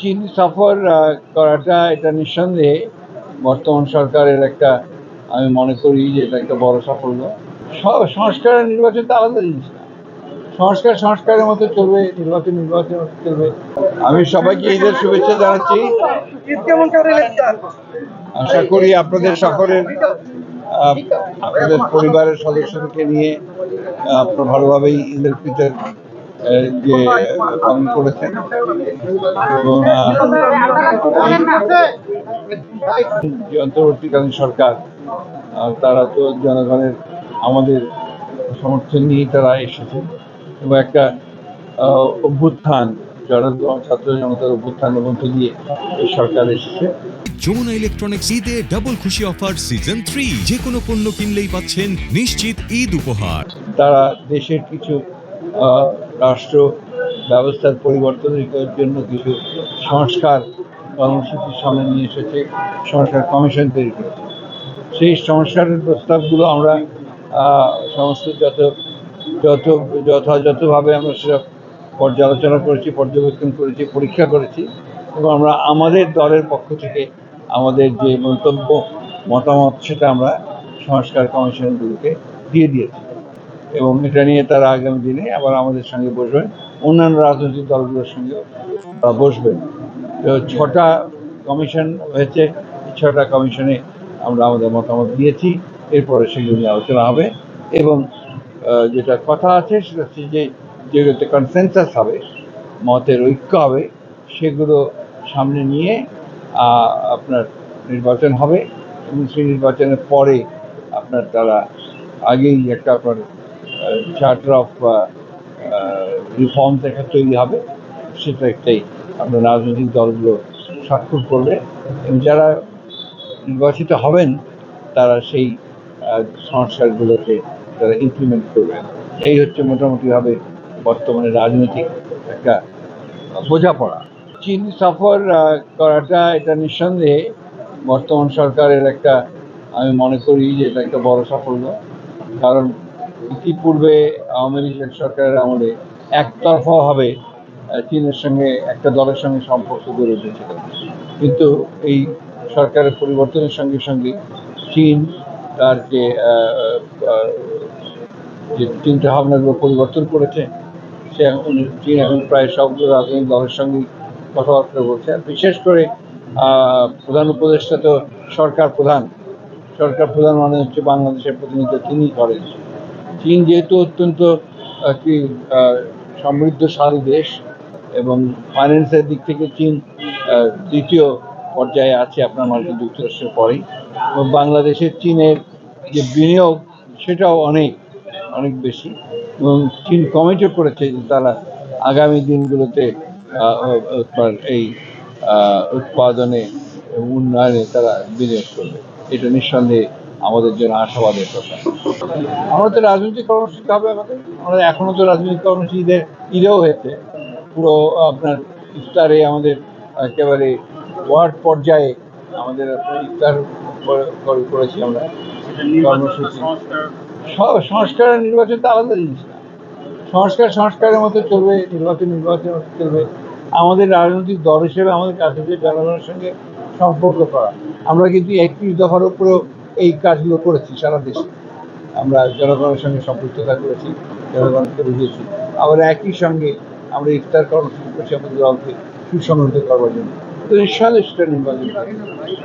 চীন সফর করাটা এটা নিঃসন্দেহে বর্তমান সরকারের একটা আমি মনে করি যে এটা একটা বড় সাফল্য। সব সংস্কার আর নির্বাচন তো আলাদা জিনিস না। সংস্কার সংস্কারের মতো চলবে নির্বাচন নির্বাচনের মতো চলবে। আমি সবাইকে ঈদের শুভেচ্ছা জানাচ্ছি। আশা করি আপনাদের আহ, আপনাদের পরিবারের সদস্যদেরকে নিয়ে আপনারা ভালোভাবেই ঈদের ফিতর যে পালন করেছেন। এবং যে অন্তর্বর্তীকালীন সরকার তারা তো জনগণের আমাদের সমর্থন নিয়েই তারা এসেছে। এবং একটা অভ্যুত্থান ছাত্র জনতার অভ্যুত্থানের মধ্য দিয়ে এই সরকার এসেছে। যমুনা ইলেকট্রনিক্স ঈদে ডাবল খুশি অফার সিজন থ্রি যে কোনো পণ্য কিনলেই পাচ্ছেন নিশ্চিত ঈদ উপহার। তারা দেশের কিছু রাষ্ট্র ব্যবস্থার পরিবর্তনের জন্য কিছু সংস্কার কর্মসূচির সামনে নিয়ে এসেছে, সংস্কার কমিশন তৈরি করেছে। সেই সংস্কারের প্রস্তাবগুলো আমরা সমস্ত যত যত, যথাযথভাবে আমরা সেটা পর্যালোচনা করেছি, পর্যবেক্ষণ করেছি, পরীক্ষা করেছি এবং আমরা আমাদের দলের পক্ষ থেকে আমাদের যে মন্তব্য, মতামত, সেটা আমরা সংস্কার কমিশনগুলোকে দিয়ে দিয়েছি। এবং এটা নিয়ে তারা আগামী দিনে আবার আমাদের সঙ্গে বসবেন অন্যান্য রাজনৈতিক দলগুলোর সঙ্গেও তারা বসবেন তো ছটা কমিশন হয়েছে ছটা কমিশনে আমরা আমাদের মতামত দিয়েছি। এরপরে সেগুলো নিয়ে আলোচনা হবে এবং যেটা কথা আছে সেটা হচ্ছে যে, যেগুলোতে কনসেনসাস হবে, মতের ঐক্য হবে, সেগুলো সামনে নিয়ে আপনার নির্বাচন হবে এবং সেই নির্বাচনের পরে আপনার তারা আগেই একটা আপনার চার্টার অফ রিফর্মস একটা তৈরি হবে, সেটা একটাই আপনার রাজনৈতিক দলগুলো স্বাক্ষর করবে। এবং যারা নির্বাচিত হবেন, তারা সেই সংস্কারগুলোকে তারা ইমপ্লিমেন্ট করবেন এই হচ্ছে মোটামুটিভাবে বর্তমানে রাজনৈতিক একটা বোঝাপড়া। চীন সফর করাটা এটা নিঃসন্দেহে বর্তমান সরকারের একটা, আমি মনে করি যে এটা একটা বড় সাফল্য। কারণ ইতিপূর্বে আওয়ামী লীগের সরকারের আমলে একতরফাভাবে আহ, চীনের সঙ্গে একটা দলের সঙ্গে সম্পর্ক গড়ে উঠেছিল। কিন্তু এই সরকারের পরিবর্তনের সঙ্গে সঙ্গে চীন তার যে চিন্তা ভাবনাগুলো পরিবর্তন করেছে সে চীন এখন প্রায় সবগুলো রাজনৈতিক দলের সঙ্গেই কথাবার্তা বলছে। বিশেষ করে প্রধান উপদেষ্টা তো সরকার প্রধান। সরকার প্রধান মানে হচ্ছে বাংলাদেশের প্রতিনিধিত্ব তিনি করেন। চীন যেহেতু অত্যন্ত আহ, সমৃদ্ধশালী দেশ এবং ফাইন্যান্সের দিক থেকে চীন দ্বিতীয় পর্যায়ে আছে আপনার মার্কিন যুক্তরাষ্ট্রের পরেই। এবং বাংলাদেশের চীনের যে বিনিয়োগ সেটাও অনেক অনেক বেশি। এবং চীন কমিটও করেছে যে তারা আগামী দিনগুলোতে এই উৎপাদনে উন্নয়নে তারা বিনিয়োগ করবে। এটা নিঃসন্দেহে আমাদের জন্য আশাবাদের কথা। আমরা তো রাজনৈতিক কর্মসূচি হবে আমাদের। আমরা এখনও তো রাজনৈতিক কর্মসূচি ঈদের ঈদেও হয়েছে। পুরো আপনার ইফতারে আমাদের একেবারে ওয়ার্ড পর্যায়ে আমাদের ইফতার করে- করে- করেছি আমরা। কর্মসূচি। সব সংস্কার নির্বাচন তো আলাদা জিনিস না। সংস্কার সংস্কারের মতো চলবে নির্বাচন নির্বাচনের মতো চলবে। আমাদের রাজনৈতিক দল হিসেবে আমাদের কাছে যে জনগণের সঙ্গে সম্পর্ক করা। আমরা কিন্তু একত্রিশ দফার উপরেও এই কাজগুলো করেছি সারা দেশে। আমরা জনগণের সঙ্গে সম্পৃক্ততা করেছি, জনগণকে বুঝিয়েছি। আবার একই সঙ্গে আমরা ইফতার কর্মসূচি করছি আমাদের দলকে সুসংহত করবার জন্য। তো নির্বাচন